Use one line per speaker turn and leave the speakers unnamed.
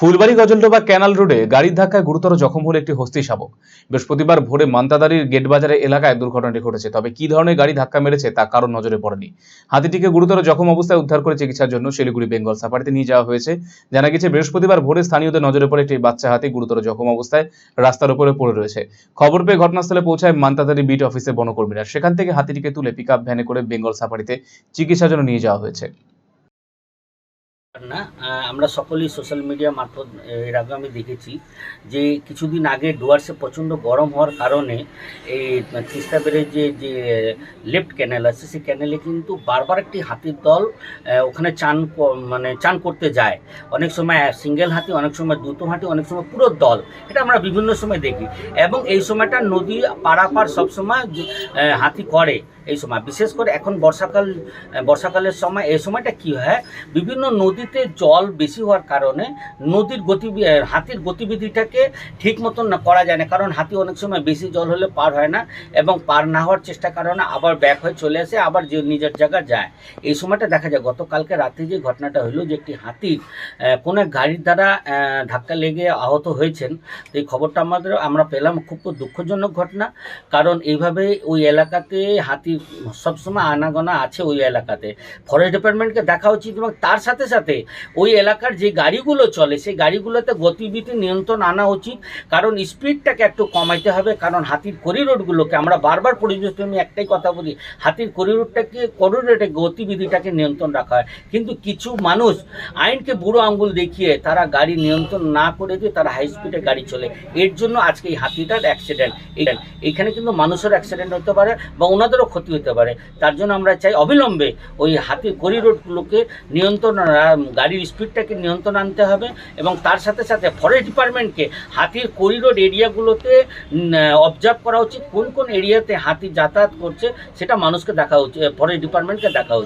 Phulbari Gajoldoba canal রোডে গাড়ির ধাক্কায় গুরুতর জখম হলো একটি হস্তি শাবক। বৃহস্পতিবার ভোরে মান্তাদারির গেট বাজারে এলাকায় দুর্ঘটনাটি ঘটেছে, তবে কি ধরনের গাড়ি ধাক্কা মেরেছে তা কারোর নজরে পড়েনি। হাতিটিকে গুরুতর জখম অবস্থায় উদ্ধার করে চিকিৎসার জন্য শিলিগুড়ি বেঙ্গল সাফারিতে নিয়ে যাওয়া হয়েছে। জানা গেছে বৃহস্পতিবার ভোরে স্থানীয়দের নজরে পড়ে একটি বাচ্চা হাতি গুরুতর জখম অবস্থায় রাস্তার উপরে পড়ে রয়েছে। খবর পেয়ে ঘটনাস্থলে পৌঁছায় মান্তাদারি বিট অফিসের বনকর্মীরা। সেখান থেকে হাতিটিকে তুলে পিক ভ্যানে করে বেঙ্গল সাফারিতে চিকিৎসার জন্য নিয়ে যাওয়া হয়েছে।
না আমরা সকলেই সোশ্যাল মিডিয়া মারফত এর আগে আমি দেখেছি যে কিছুদিন আগে ডুয়ার্সে প্রচণ্ড গরম হওয়ার কারণে এই তিস্তা ব্যারেজে যে যে লেফট ক্যানেল আছে, সেই ক্যানেলে কিন্তু বারবার একটি হাতির দল ওখানে চান মানে চান করতে যায়। অনেক সময় সিঙ্গেল হাতি, অনেক সময় দুটো হাতি, অনেক সময় পুরো দল। এটা আমরা বিভিন্ন সময় দেখি। এবং এই সময়টা নদী পারাপার সবসময় হাতি করে। এই সময়। বিশেষ করে এখন বর্ষাকাল বর্ষাকালের সময় এই সময়টা কি হয়? বিভিন্ন নদীতে জল বেশি হওয়ার কারণে নদীর গতি হাতির গতিবিধিটাকে ঠিক মতন না করা যায় না। কারণ হাতি অনেক সময় বেশি জল হলে পার হয় না এবং পার না হওয়ার চেষ্টার কারণে আবার ব্যাক হয়ে চলে আসে আবার যে নিজের জায়গা যায়। এই সময়টা দেখা যায় গতকালকে রাতে যে ঘটনাটা হলো যে একটি হাতি আহ, কোনো এক গাড়ির দ্বারা ধাক্কা লেগে আহত হয়েছেন এই খবরটা আমাদের আমরা পেলাম খুব দুঃখজনক ঘটনা। কারণ এইভাবে ওই এলাকাতে হাতি সবসময় আনাগোনা আছে ওই এলাকাতে। ফরেস্ট ডিপার্টমেন্টকে দেখা উচিত এবং তার সাথে সাথে ওই এলাকার যে গাড়িগুলো চলে, সেই গাড়িগুলোতে গতিবিধি নিয়ন্ত্রণ আনা উচিত। কারণ স্পিডটাকে একটু কমাইতে হবে, কারণ হাতির করিডোরগুলোকে আমরা বারবার পরিবেশ আমি একটাই কথা বলি, হাতির করিডোরটাকে করিডোরে গতিবিধিটাকে নিয়ন্ত্রণ রাখা হয়। কিন্তু কিছু মানুষ আইনকে বুড়ো আঙ্গুল দেখিয়ে তারা গাড়ি নিয়ন্ত্রণ না করে দিয়ে তারা হাই স্পিডে গাড়ি চলে। এর জন্য আজকে এই হাতিটার অ্যাক্সিডেন্ট এখানে কিন্তু মানুষের অ্যাক্সিডেন্ট হতে পারে বা ওনাদেরও ক্ষতি হতে পারে। তার জন্য আমরা চাই অবিলম্বে ওই হাতি গড়ি করিডোরগুলোকে নিয়ন্ত্রণ গাড়ির স্পিডটাকে নিয়ন্ত্রণ আনতে হবে এবং তার সাথে সাথে ফরেস্ট ডিপার্টমেন্টকে হাতির করিডোর এরিয়াগুলোতে অবজার্ভ করা উচিত। কোন কোন এরিয়াতে হাতি যাতায়াত করছে সেটা মানুষকে দেখা উচিত ফরেস্ট ডিপার্টমেন্টকে দেখা উচিত।